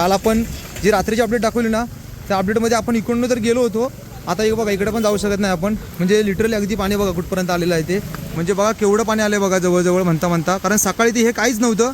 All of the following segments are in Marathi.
काल आपण जी रात्रीची अपडेट दाखवली ना त्या अपडेटमध्ये आपण इकडून तर गेलो होतो. आता एक बघा इकडे पण जाऊ शकत नाही आपण. म्हणजे लिटरली अगदी पाणी बघा कुठपर्यंत आलेलं आहे ते. म्हणजे बघा केवढं पाणी आलं आहे बघा जवळजवळ म्हणता म्हणता. कारण सकाळी ते हे काहीच नव्हतं.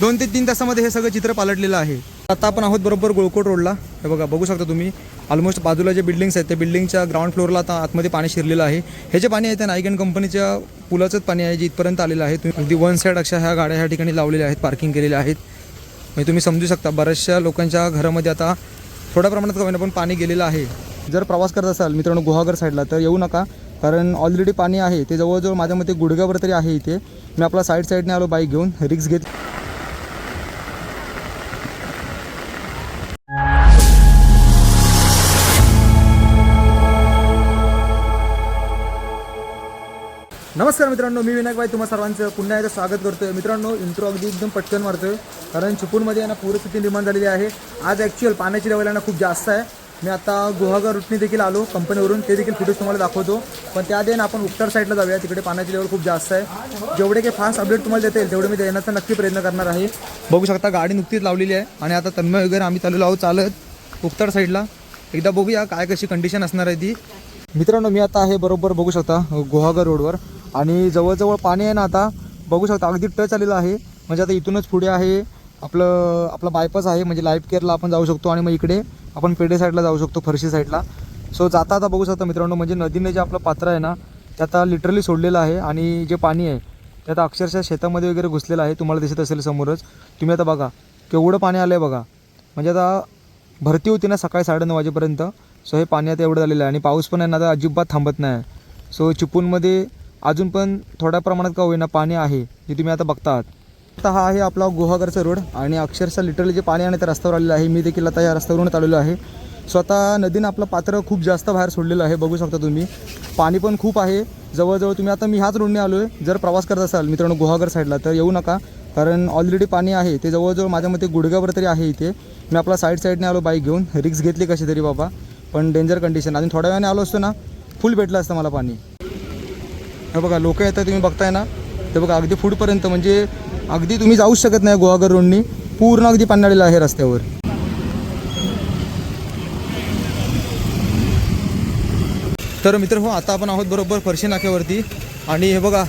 दोन ते तीन तासामध्ये हे सगळं चित्र पालटलेलं आहे. आता आपण आहोत बरोबर गोळकोट रोडला हे बघा बघू शकता तुम्ही. ऑलमोस्ट बाजूला जे बिल्डिंग्स आहेत त्या बिल्डिंगच्या ग्राउंड फ्लोअरला आता आतमध्ये पाणी शिरलेलं आहे. हे जे पाणी आहे ते नायगन कंपनीच्या पुलाचंच पाणी आहे जे इथपर्यंत आलेलं आहे. तुम्ही अगदी वन साईड अशा ह्या गाड्या ह्या ठिकाणी लावलेल्या आहेत पार्किंग केलेल्या आहेत. म्हणजे तुम्ही समजू शकता बऱ्याचशा लोकांच्या घरामध्ये आता थोड्या प्रमाणात कमी पण पाणी गेलेलं आहे. जर प्रवास करत असाल मित्रांनो गुहागर साईडला तर येऊ नका कारण ऑलरेडी पाणी आहे. ते जवळजवळ माझ्या मते गुडघ्यावर तरी आहे इथे. मी आपला साईड साईडने आलो बाईक घेऊन रिक्स घेत नमस्कार मित्रांनो मी विनायक भाई तुम्हा सर्वांचं पुन्हा एकदा स्वागत करतोय. मित्रांनो इंट्रो अगदी एकदम पटकन मारतोय कारण चिपूरमध्ये यांना पूरस्थिती निर्माण झालेली आहे. आज ॲक्च्युअल पाण्याची लेवल आहे ना खूप जास्त आहे. मी आता गुहागर रुटने देखील आलो कंपनीवरून ते देखील फुटेज तुम्हाला दाखवतो. पण त्या देन आपण उत्तर साईडला जाऊया. तिकडे पाण्याची लेवल खूप जास्त आहे. जेवढे काही फास्ट अपडेट तुम्हाला देता येईल तेवढे मी देण्याचा नक्की प्रयत्न करणार आहे. बघू शकता गाडी नुकतीच लावलेली आहे. आणि आता तन्मय वगैरे आम्ही चालू आहोत चालत उत्तर साईडला एकदा बघूया काय कशी कंडिशन असणार आहे ती. मित्रांनो मी आता आहे बरोबर बघू शकता गुहागर रोडवर आणि जवळजवळ पाणी आहे ना आता बघू शकता अगदी टच आलेलं आहे. म्हणजे आता इथूनच पुढे आहे आपलं आपला बायपास आहे म्हणजे लाईफ केअरला आपण जाऊ शकतो आणि मग इकडे आपण पेढे साईडला जाऊ शकतो फरशी साईडला सो जाता आता बघू शकता मित्रांनो म्हणजे नदीने जे आपलं पात्र आहे ना ते आता लिटरली सोडलेलं आहे आणि जे पाणी आहे ते आता अक्षरशः शेतामध्ये वगैरे घुसलेलं आहे तुम्हाला दिसत असेल समोरच. तुम्ही आता बघा केवढं पाणी आलं आहे बघा. म्हणजे आता भरती होती ना सकाळी साडेनऊ वाजेपर्यंत. सो हे पाणी आता एवढं झालेलं आहे आणि पाऊस पण आहे ना आता अजिबात थांबत नाही. सो चिपूनमध्ये अजून पण थोड्या प्रमाणात का होईना पाणी आहे जे तुम्ही आता बघता आहात आता हा आहे आपला गुहागरचा रोड आणि अक्षरशः लिटरली जे पाणी आहे त्या रस्त्यावर आलेलं आहे. मी देखील आता या रस्त्यावरूनच आलेलो आहे. स्वतः नदीनं आपलं पात्र खूप जास्त बाहेर सोडलेलं आहे बघू शकता तुम्ही. पाणी पण खूप आहे. जवळजवळ तुम्ही आता मी ह्याच रोडने आलो आहे जर प्रवास करत असाल मित्रांनो गुहागर साईडला तर येऊ नका. कारण ऑलरेडी पाणी आहे. ते जवळजवळ माझ्या मते गुडघ्यावर तरी आहे इथे. मी आपला साईड साईडने आलो बाईक घेऊन. रिक्स घेतली कशी तरी बाबा. पण डेंजर कंडिशन अजून थोड्या वेळाने आलो असतो ना फुल भेटलं असतं मला पाणी. हे बघा लोक येतात तुम्ही बघताय ना? ते बघा अगदी फूडपर्यंत म्हणजे अगदी तुम्ही जाऊच शकत नाही गोवागर रोडनी. पूर्ण अगदी पाण्याळलेलं आहे रस्त्यावर. तर मित्र हो आता आपण आहोत बरोबर फरशी नाक्यावरती. आणि हे बघा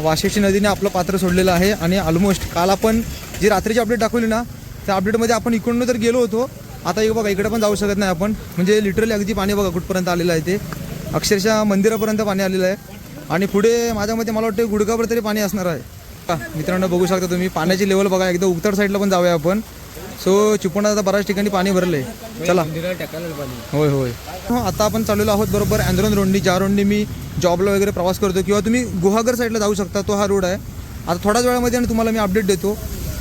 वाशिष्ठी नदीने आपलं पात्र सोडलेलं आहे. आणि ऑलमोस्ट काल आपण जी रात्रीची अपडेट दाखवली ना त्या अपडेटमध्ये आपण इकडून तर गेलो होतो. आता एक बघा इकडे पण जाऊ शकत नाही आपण. म्हणजे लिटरली अगदी पाणी बघा कुठपर्यंत आलेलं आहे ते. अक्षरशः मंदिरापर्यंत पाणी आलेलं आहे. आणि पुढे माझ्या मते मला वाटतं गुडगावर तरी पाणी असणार आहे. मित्रांनो बघू शकता तुम्ही. पाण्याची लेवल बघा एकदा उत्तर साईडला पण जाऊया आपण. सो चिपळूणात आता बऱ्याच ठिकाणी पाणी भरले आहे चला. होय होय. हो आता आपण चाललेलो आहोत बरोबर अँद्रोन रोडनी ज्या रोडनी मी जॉबला वगैरे प्रवास करतो किंवा तुम्ही गुहागर साईडला जाऊ शकता तो हा रोड आहे. आता थोड्याच वेळामध्ये आणि तुम्हाला मी अपडेट देतो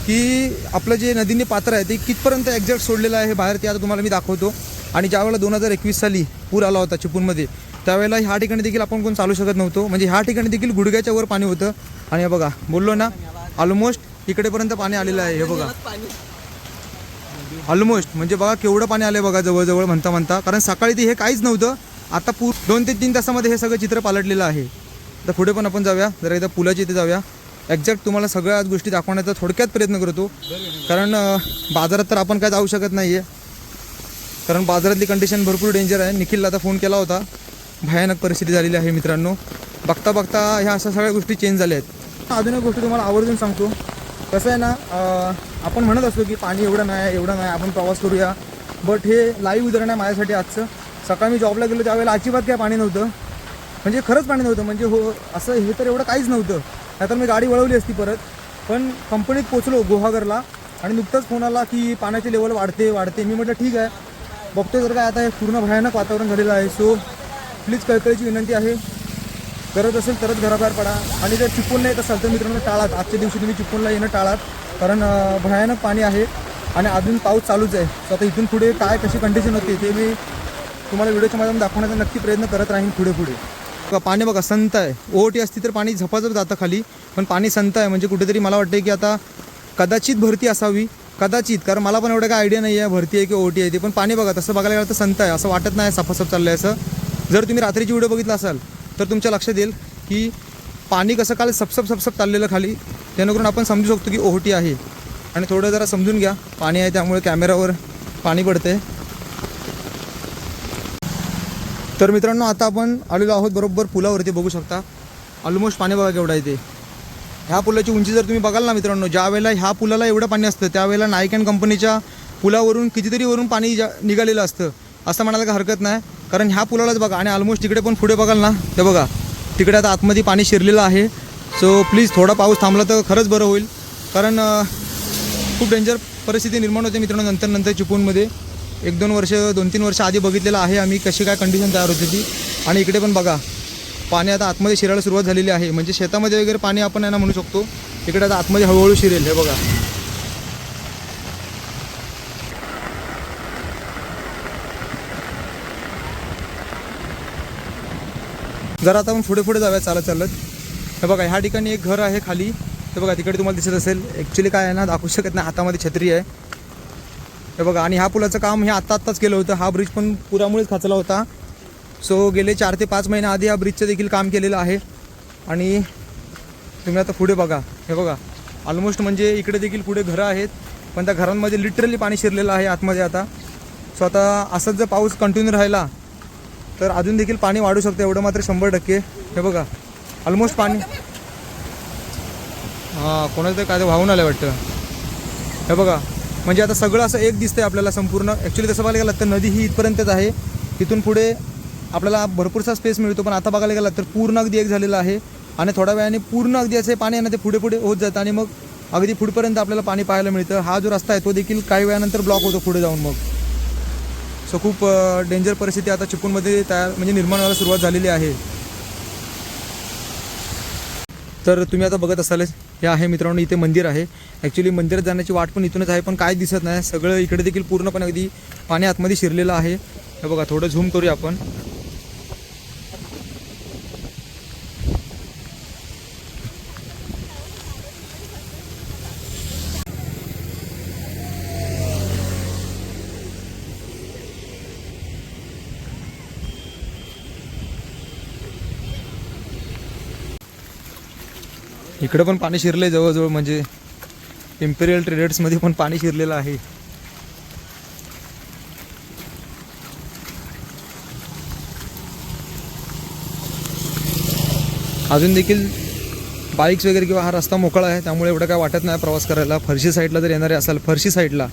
की आपलं जे नदीने पात्र आहे ते कितपर्यंत एक्झॅक्ट सोडलेलं आहे बाहेर ते आता तुम्हाला मी दाखवतो. आणि ज्यावेळेला दोन हजार एकवीस साली पूर आला होता चिपूनमध्ये त्यावेळेला ह्या ठिकाणी देखील आपण कोण चालू शकत नव्हतो. म्हणजे ह्या ठिकाणी देखील गुडघ्याच्या वर पाणी होतं. आणि हे बघा बोललो ना ऑलमोस्ट इकडेपर्यंत पाणी आलेलं आहे हे बघा. ऑलमोस्ट म्हणजे बघा केवढं पाणी आलं बघा जवळजवळ म्हणता म्हणता. कारण सकाळी ते हे काहीच नव्हतं. आता पू दोन ते तीन तासामध्ये हे सगळं चित्र पालटलेलं आहे. तर पुढे पण आपण जाऊया. जरा एकदा पुलाच्या इथे जाऊया. एक्झॅक्ट तुम्हाला सगळ्या गोष्टी दाखवण्याचा थोडक्यात प्रयत्न करतो. कारण बाजारात तर आपण काय जाऊ शकत नाही आहे कारण बाजारातली कंडिशन भरपूर डेंजर आहे. निखिलला आता फोन केला होता. भयानक परिस्थिती झालेली आहे मित्रांनो. बघता बघता ह्या अशा सगळ्या गोष्टी चेंज झाल्या आहेत. अजून एक गोष्ट तुम्हाला आवर्जून सांगतो. कसं आहे ना आपण म्हणत असतो की पाणी एवढं नाही एवढं नाही आपण प्रवास करूया. बट हे लाईव्ह उदाहरण आहे माझ्यासाठी आजचं. सकाळी मी जॉबला गेलो त्यावेळेला अजिबात काय पाणी नव्हतं. म्हणजे खरंच पाणी नव्हतं. म्हणजे हो असं हे तर एवढं काहीच नव्हतं. नाहीतर मी गाडी वळवली असती परत. पण कंपनीत पोचलो गुहागरला आणि नुकतंच फोन आला की पाण्याची लेवल वाढते वाढते. मी म्हटलं ठीक आहे. बघतोय जर काय आता हे पूर्ण भयानक वातावरण झालेलं आहे. सो प्लीज कळकळीची विनंती आहे. गरज असेल तरच घराबाहेर पडा. आणि जर चिपून येत असाल तर मित्रांनो टाळात. आजच्या दिवशी तुम्ही चिपळूणला येणं टाळात. कारण भयानक पाणी आहे. आणि अजून पाऊस चालूच आहे. सो आता इथून पुढे काय कशी कंडिशन होती ते मी तुम्हाला व्हिडिओच्या माध्यमातून दाखवण्याचा नक्की प्रयत्न करत राहीन पुढे पुढे. पाणी बघा संत आहे. ओटी असती तर पाणी झपाझप जातं खाली. पण पाणी संत आहे. म्हणजे कुठेतरी मला वाटतं की आता कदाचित भरती असावी. कदाचित. कारण मला पण एवढं काय आयडिया नाही आहे भरती आहे की ओटी आहे ते. पण पाणी बघा तसं बघायला गेलं तर संत आहे. असं वाटत नाही सफासफ चाललं आहे असं. जर तुम्ही रात्रीची व्हिडिओ बघितला असाल तर तुमच्या लक्षात येईल की पाणी कसं काल सपसप सपसप चाललेलं खाली. जेणेकरून आपण समजू शकतो की ओहोटी आहे. आणि थोडं जरा समजून घ्या पाणी आहे त्यामुळे कॅमेरावर पाणी पडते तर मित्रांनो आता आपण आलेलो आहोत बरोबर पुलावरती बघू शकता. ऑलमोस्ट पाणी बघा केवढं आहे ते. ह्या पुलाची उंची जर तुम्ही बघाल ना मित्रांनो ज्या वेळेला ह्या पुलाला एवढं पाणी असतं त्यावेळेला नायकॅन अँड कंपनीच्या पुलावरून कितीतरी वरून पाणी जा निघालेलं असतं. असं म्हणायला काही हरकत नाही. कारण ह्या पुलालाच बघा आणि ऑलमोस्ट तिकडे पण पुढे बघाल ना ते बघा तिकडे आता आतमध्ये पाणी शिरलेलं आहे. सो प्लीज थोडा पाऊस थांबला तर खरंच बरं होईल. कारण खूप डेंजर परिस्थिती निर्माण होते मित्रांनो नंतर नंतर चिपळूणमध्ये. एक दोन वर्ष दोन तीन वर्ष आधी बघितलेलं आहे आम्ही कशी काय कंडिशन तयार होती ती. आणि इकडे पण बघा पाणी आता आतमध्ये शिरायला सुरुवात झालेली आहे. म्हणजे शेतामध्ये वगैरे पाणी आपण यांना म्हणू शकतो. इकडे आता आतमध्ये हळूहळू शिरेल हे बघा. जरा आता आपण पुढे पुढे जाऊया चालत चालत. हे बघा ह्या ठिकाणी एक घर आहे खाली. हे बघा तिकडे तुम्हाला दिसत असेल. ॲक्च्युली काय आहे ना दाखवू शकत नाही. हातामध्ये छत्री आहे. हे बघा आणि ह्या पुलाचं काम हे आत्ता आत्ताच केलं होतं. हा ब्रिज पण पुरामुळेच खाचला होता. सो गेले चार ते पाच महिन्या आधी या ब्रिजचं देखील काम केलेलं आहे. आणि तुम्ही आता पुढे बघा. हे बघा ऑलमोस्ट म्हणजे इकडे देखील पुढे घरं आहेत. पण त्या घरांमध्ये लिटरली पाणी शिरलेलं आहे आतमध्ये आता. सो आता असंच जर पाऊस कंटिन्यू राहिला तर अजून देखील पाणी वाढू शकतं एवढं मात्र शंभर टक्के. हे बघा ऑलमोस्ट पाणी. हां कोणाचं तरी काय वाहून आलं वाटतं. हे बघा म्हणजे आता सगळं असं एक दिसतंय आपल्याला संपूर्ण. ॲक्च्युली तसं बघायला गेलं तर नदी ही इथपर्यंतच आहे. तिथून पुढे आपल्याला भरपूरसा स्पेस मिळतो पण आता बघायला गेला तर पूर्ण अगदी एक झालेलं आहे. आणि थोड्या वेळाने पूर्ण अगदी असे पाणी आहे ना ते पुढे पुढे होत जातं आणि मग अगदी पुढपर्यंत आपल्याला पाणी पाहायला मिळतं. हा जो रस्ता आहे तो देखील काही वेळानंतर ब्लॉक होतो पुढे जाऊन मग. सो खूप डेंजर परिस्थिती आता चिपळूणमध्ये तयार म्हणजे निर्माण व्हायला सुरुवात झालेली आहे. तर तुम्ही आता बघत असालच हे आहे मित्रांनो इथे मंदिर आहे. ॲक्च्युली मंदिरात जाण्याची वाट पण इथूनच आहे पण काय दिसत नाही. सगळं इकडे देखील पूर्णपणे अगदी पाणी आतमध्ये शिरलेलं आहे. हे बघा थोडं झूम करूया आपण. इकडं पण पाणी शिरलं आहे जवळजवळ म्हणजे इम्पेरियल ट्रेडर्समध्ये पण पाणी शिरलेलं आहे. अजून देखील बाईक्स वगैरे किंवा हा रस्ता मोकळा आहे त्यामुळे एवढं काय वाटत नाही प्रवास करायला. फरशी साईडला जर येणारे असाल फरशी साईडला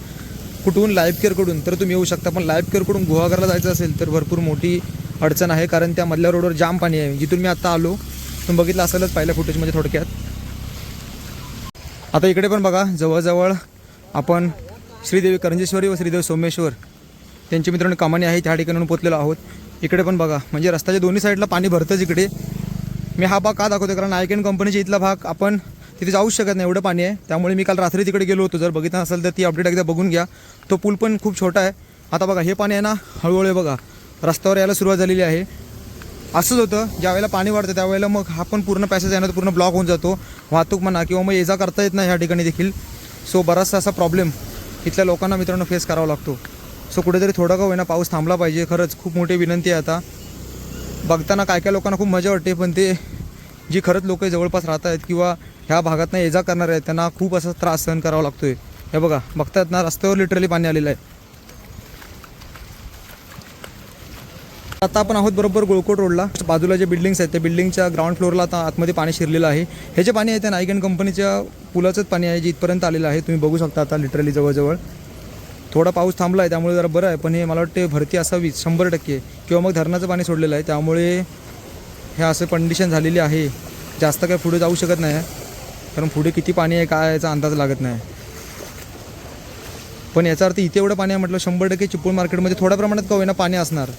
कुठून लाईफ केअरकडून तर तुम्ही येऊ शकता पण लाईफ केअरकडून गुहागरला जायचं असेल तर भरपूर मोठी अडचण आहे कारण त्या मधल्या रोडवर जाम पाणी आहे. जिथून मी आत्ता आलो तुम्ही बघितलं असेलच पहिल्या फुटेजमध्ये थोडक्यात. आता इकडे पण बघा जवळजवळ आपण श्रीदेवी करंजेश्वरी व श्रीदेवी सोमेश्वर त्यांची मित्रांनो कमानी आहे त्या ठिकाणी पोचलेलो आहोत. इकडे पण बघा म्हणजे रस्त्याच्या दोन्ही साईडला पाणी भरतंच इकडे. मी हा भाग का दाखवतो कारण आयकन कंपनीच्या इथला भाग आपण तिथे जाऊच शकत नाही एवढं पाणी आहे. त्यामुळे मी काल रात्री तिकडे गेलो होतो. जर बघितलं असेल तर ती अपडेट एकदा बघून घ्या. तो पूल पण खूप छोटा आहे. आता बघा हे पाणी आहे ना हळूहळू बघा रस्त्यावर यायला सुरुवात झालेली आहे. असंच होतं ज्यावेळेला पाणी वाढतं त्यावेळेला मग हा पण पूर्ण पॅसेज आहे ना तो पूर्ण ब्लॉक होऊन जातो. वाहतूक म्हणा किंवा मग ये जा करता येत नाही ह्या ठिकाणी देखील. सो बराचसा असा प्रॉब्लेम इथल्या लोकांना मित्रांनो फेस करावा लागतो. सो कुठेतरी थोडा का होईना पाऊस थांबला पाहिजे. खरंच खूप मोठी विनंती आहे आता. बघताना काय काय लोकांना खूप मजा वाटते पण ते जी खरंच लोक जवळपास राहत आहेत किंवा ह्या भागातनं ये जा करणार आहेत त्यांना खूप असा त्रास सहन करावा लागतो आहे हे बघा बघतायत ना रस्त्यावर लिटरली पाणी आलेलं आहे. आता आपण आहोत बरोबर गोळकोट रोडला. बाजूला जे बिल्डिंग्स आहेत त्या बिल्डिंगच्या ग्राउंड फ्लोअरला आता आतमध्ये पाणी शिरलेलं आहे. हे जे पाणी आहे ते नायगन कंपनीच्या पुलाचंच पाणी आहे जे इथपर्यंत आलेलं आहे. तुम्ही बघू शकता आता लिटरली जवळजवळ. थोडा पाऊस थांबला आहे त्यामुळे जरा बरं आहे. पण हे मला वाटते भरती असावी शंभर टक्के. किंवा मग धरणाचं पाणी सोडलेलं आहे. त्यामुळे हे असं कंडिशन झालेली आहे. जास्त काय पुढे जाऊ शकत नाही. कारण पुढे किती पाणी आहे काय याचा अंदाज लागत नाही. पण याचा अर्थ इथे एवढं पाणी आहे म्हटलं शंभर टक्के चिपळूण मार्केटमध्ये थोड्या प्रमाणात का होईना पाणी असणार?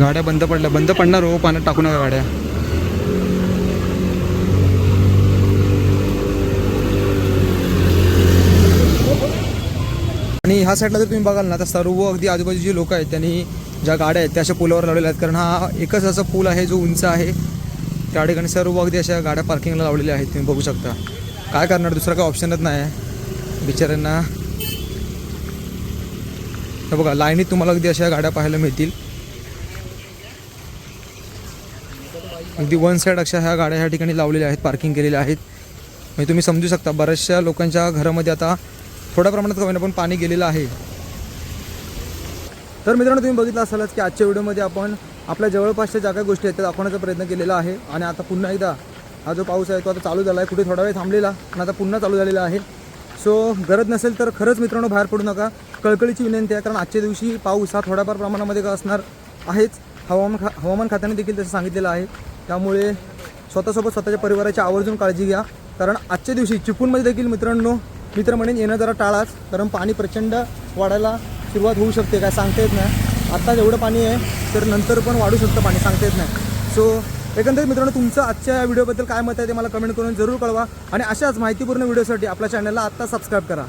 गाड्या बंद पडल्या. बंद पडणार हो पाण्यात टाकू नका गाड्या. आणि ह्या साईडला जर तुम्ही बघाल ना तर सर्व अगदी आजूबाजूची लोक आहेत त्यांनी ज्या गाड्या आहेत त्या अशा पुलावर लावलेल्या आहेत. कारण हा एकच असा पूल आहे जो उंच आहे. त्या ठिकाणी सर्व अगदी अशा गाड्या पार्किंगला लावलेल्या आहेत तुम्ही बघू शकता. काय करणार? दुसरा काही ऑप्शनच नाही आहे बिचाऱ्यांना. बघा लाईनीत तुम्हाला अगदी अशा गाड्या पाहायला मिळतील. अगदी वन साईड अशा ह्या गाड्या ह्या ठिकाणी लावलेल्या आहेत पार्किंग केलेल्या आहेत. म्हणजे तुम्ही समजू शकता बऱ्याचशा लोकांच्या घरामध्ये आता थोड्या प्रमाणात कमी पण पाणी गेलेलं आहे. तर मित्रांनो तुम्ही बघितलं असालच की आजच्या व्हिडिओमध्ये आपण आपल्या जवळपासच्या ज्या काही गोष्टी आहेत त्या दाखवण्याचा प्रयत्न केलेला आहे. आणि आता पुन्हा एकदा हा जो पाऊस आहे तो आता चालू झाला आहे. कुठे थोडा वेळ थांबलेला आणि आता पुन्हा चालू झालेला आहे. सो गरज नसेल तर खरंच मित्रांनो बाहेर पडू नका. कळकळीची विनंती आहे कारण आजच्या दिवशी पाऊस हा थोड्याफार प्रमाणामध्ये का असणार आहेच. हवामान खा हवामान खात्याने देखील तसं सांगितलेलं आहे. त्यामुळे स्वतःसोबत स्वतःच्या परिवाराची आवर्जून काळजी घ्या. कारण आजच्या दिवशी चिपळूणमध्ये देखील मित्रांनो मित्र म्हणेन येणं जरा टाळाच. कारण पाणी प्रचंड वाढायला सुरुवात होऊ शकते काय सांगता येत नाही. आत्ता जेवढं पाणी आहे तर नंतर पण वाढू शकतं पाणी सांगता येत नाही. सो एकंदरीत मित्रांनो तुमचं आजच्या या व्हिडिओबद्दल काय मत आहे ते मला कमेंट करून जरूर कळवा. आणि अशाच माहितीपूर्ण व्हिडिओसाठी आपल्या चॅनलला आत्ता सबस्क्राईब करा.